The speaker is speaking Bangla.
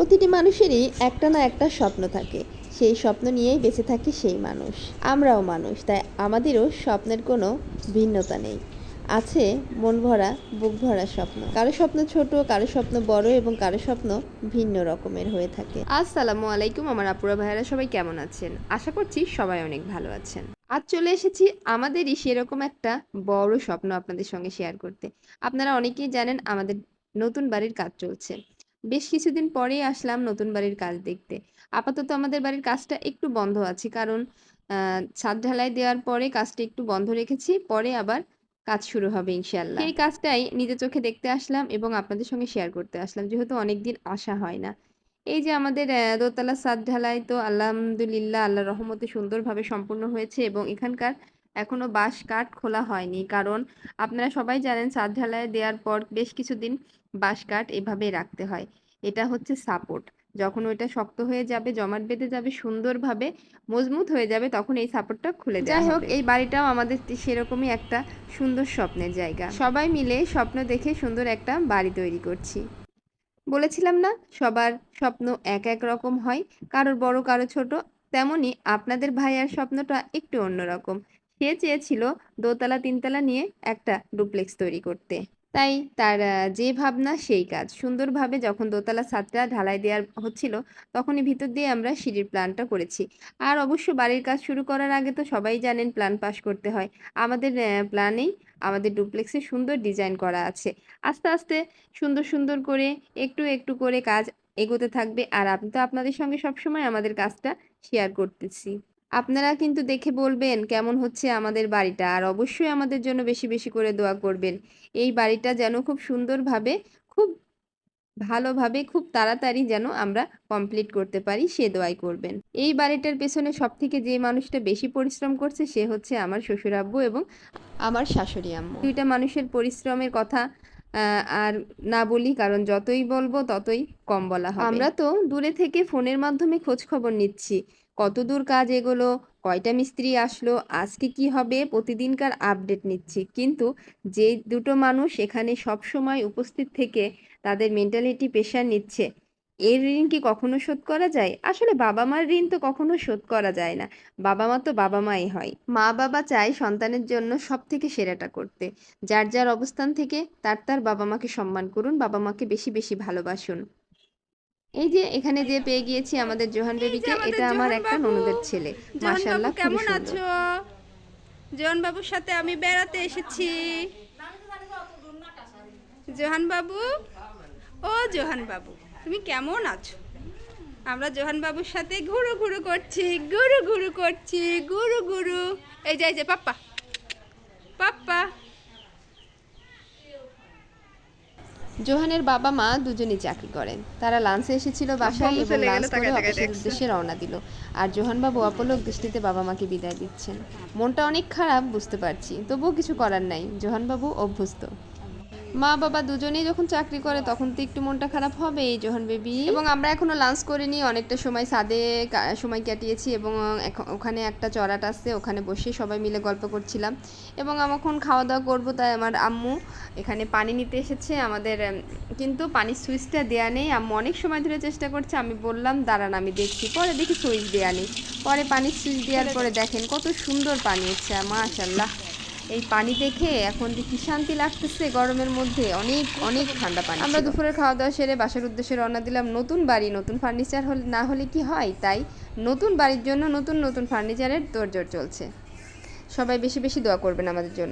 প্রতিটি মানুষেরই একটা না একটা স্বপ্ন থাকে। সেই স্বপ্ন নিয়েই বেঁচে থাকে সেই মানুষ। আমরাও মানুষ, তাই আমাদেরও স্বপ্নের কোনো ভিন্নতা নেই। আছে মন ভরা, বুক ভরা স্বপ্ন। কারও স্বপ্ন ছোট, কারও স্বপ্ন বড় এবং কারও স্বপ্ন ভিন্ন রকমের হয়ে থাকে। আসসালামু আলাইকুম আমার আপুরা ভাইয়েরা, সবাই কেমন আছেন? আশা করছি সবাই অনেক ভালো আছেন। আজ চলে এসেছি আমাদেরই সেরকম একটা বড় স্বপ্ন আপনাদের সঙ্গে শেয়ার করতে। আপনারা অনেকেই জানেন আমাদের নতুন বাড়ির কাজ চলছে। বেশ কিছুদিন পরেই আসলাম নতুন বাড়ির কাজ দেখতে। আপাতত আমাদের বাড়ির কাজটা একটু বন্ধ আছে, কারণ ছাদ ঢালাই দেওয়ার পরে কাজটা একটু বন্ধ রেখেছি, পরে আবার কাজ শুরু হবে ইনশাল্লাহ এই কাজটাই নিজের চোখে দেখতে আসলাম এবং আপনাদের সঙ্গে শেয়ার করতে আসলাম, যেহেতু অনেকদিন আসা হয় না। এই যে আমাদের দোতলা ছাদ ঢালাই তো আলহামদুলিল্লাহ, আল্লাহর রহমতে সুন্দরভাবে সম্পূর্ণ হয়েছে এবং এখানকার এখনও বাঁশ কাঠ খোলা হয়নি। কারণ আপনারা সবাই জানেন ছাদ ঢালাই দেওয়ার পর বেশ কিছুদিন বাঁশ কাঠ এভাবে রাখতে হয়। এটা হচ্ছে সাপোর্ট। যখন ওইটা শক্ত হয়ে যাবে জমাট বেঁধে যাবে সুন্দরভাবে মজবুত হয়ে যাবে তখন এই সাপোর্টটা খুলে যাই হোক এই বাড়িটাও আমাদের সেরকমই একটা সুন্দর স্বপ্নের জায়গা। সবাই মিলে স্বপ্ন দেখে সুন্দর একটা বাড়ি তৈরি করছি। বলেছিলাম না সবার স্বপ্ন এক এক রকম হয়। কারোর বড় কারও ছোট তেমনি আপনাদের ভাইয়ার স্বপ্নটা একটু অন্যরকম। সে চেয়েছিল দোতলা তিনতলা নিয়ে একটা ডুপ্লেক্স তৈরি করতে। তাই তার যে ভাবনা সেই কাজ। সুন্দরভাবে যখন দোতলা ছাদটা ঢালাই দেওয়ার হচ্ছিল, তখনই ভিতর দিয়ে আমরা সিঁড়ির প্ল্যানটা করেছি। আর অবশ্য বাড়ির কাজ শুরু করার আগে তো সবাই জানেন প্ল্যান পাস করতে হয়। আমাদের প্ল্যানেই আমাদের ডুপ্লেক্সে সুন্দর ডিজাইন করা আছে। আস্তে আস্তে সুন্দর সুন্দর করে, একটু একটু করে কাজ এগোতে থাকবে। আর আমি তো আপনাদের সঙ্গে সবসময় আমাদের কাজটা শেয়ার করতেছি। আপনারা কিন্তু দেখে বলবেন কেমন হচ্ছে আমাদের বাড়িটা। আর অবশ্যই আমাদের জন্য বেশি বেশি করে দোয়া করবেন। এই বাড়িটা যেন খুব সুন্দরভাবে, খুব ভালোভাবে, খুব তাড়াতাড়ি যেন আমরা কমপ্লিট করতে পারি, সে দোয়াই করবেন। এই বাড়িটার পেছনে সব থেকে যে মানুষটা বেশি পরিশ্রম করছে, সে হচ্ছে আমার শ্বশুর আব্বু এবং আমার শাশুড়ি আম্মু। দুইটা মানুষের পরিশ্রমের কথা আর না বলি, কারণ যতই বলব ততই কম বলা হবে। আমরা তো দূরে থেকে ফোনের মাধ্যমে খোঁজ খবর নিচ্ছি। কত দূর কাজ এগোলো, কয়টা মিস্ত্রি আসলো, আজকে কি হবে, প্রতিদিনকার আপডেট নিচ্ছি। কিন্তু যে দুটো মানুষ এখানে সব সময় উপস্থিত থেকে তাদের মেন্টালিটি প্রেশার নিচ্ছে, এর ঋণ কি কখনো শোধ করা যায়? আসলে বাবা মার ঋণ তো কখনো শোধ করা যায় না। বাবা মা তো বাবা মাই হয়। মা বাবা চায় সন্তানের জন্য সব থেকে সেরাটা করতে। যার যার অবস্থান থেকে তার তার বাবা মাকে সম্মান করুন বাবা মাকে বেশি বেশি ভালোবাসুন। এই যে এখানে যে পেয়ে গিয়েছি আমাদের জোহান বেবিকে এটা আমার একটা ননদের ছেলে। মাশাআল্লাহ কেমন আছো? জোহান বাবুর সাথে আমি বেড়াতে এসেছি। জোহান বাবু? ও জোহান বাবু তুমি কেমন আছো? আমরা জোহান বাবুর সাথে ঘুরু ঘুরু করছি গুরু ঘুরু করছি গুরু গুরু এই যে এই যে পাপ্পা। পাপ্পা জোহানের বাবা মা দুজনেই চাকরি করেন। তারা লাঞ্চে এসেছিল বাসায় এবং লাঞ্চ করে অফিসের উদ্দেশ্যে রওনা দিল। আর জোহানবাবু অপলক দৃষ্টিতে বাবা মাকে বিদায় দিচ্ছেন। মনটা অনেক খারাপ বুঝতে পারছি। তবুও কিছু করার নাই। জোহানবাবু অভ্যস্ত। মা বাবা দুজনেই যখন চাকরি করে তখন তো একটু মনটা খারাপ হবে এই জোহান বেবি। এবং আমরা এখনও লাঞ্চ করিনি অনেকটা সময় সাদে সময় কাটিয়েছি এবং ওখানে একটা চড়াট আছে ওখানে বসে সবাই মিলে গল্প করছিলাম। এবং আমি এখন খাওয়া দাওয়া করব তাই আমার আম্মু এখানে পানি নিতে এসেছে আমাদের কিন্তু পানির সুইচটা দেয়া নেই। আম্মু অনেক সময় ধরে চেষ্টা করছে আমি বললাম দাঁড়ান আমি দেখছি। পরে দেখি সুইচ দেয়া নেই। পরে পানির সুইচ দেওয়ার পরে দেখেন কত সুন্দর পানি হচ্ছে মাশাল্লাহ এই পানি দেখে এখন যে কি শান্তি লাগতেছে গরমের মধ্যে অনেক অনেক ঠান্ডা পানি আমরা দুপুরের খাওয়া দাওয়া সেরে বাসার উদ্দেশ্যে রওনা দিলাম নতুন বাড়ি নতুন ফার্নিচার হলে না হলে কি হয়? তাই নতুন বাড়ির জন্য নতুন নতুন ফার্নিচারের তোড়জোড় চলছে। সবাই বেশি বেশি দোয়া করবেন আমাদের জন্য।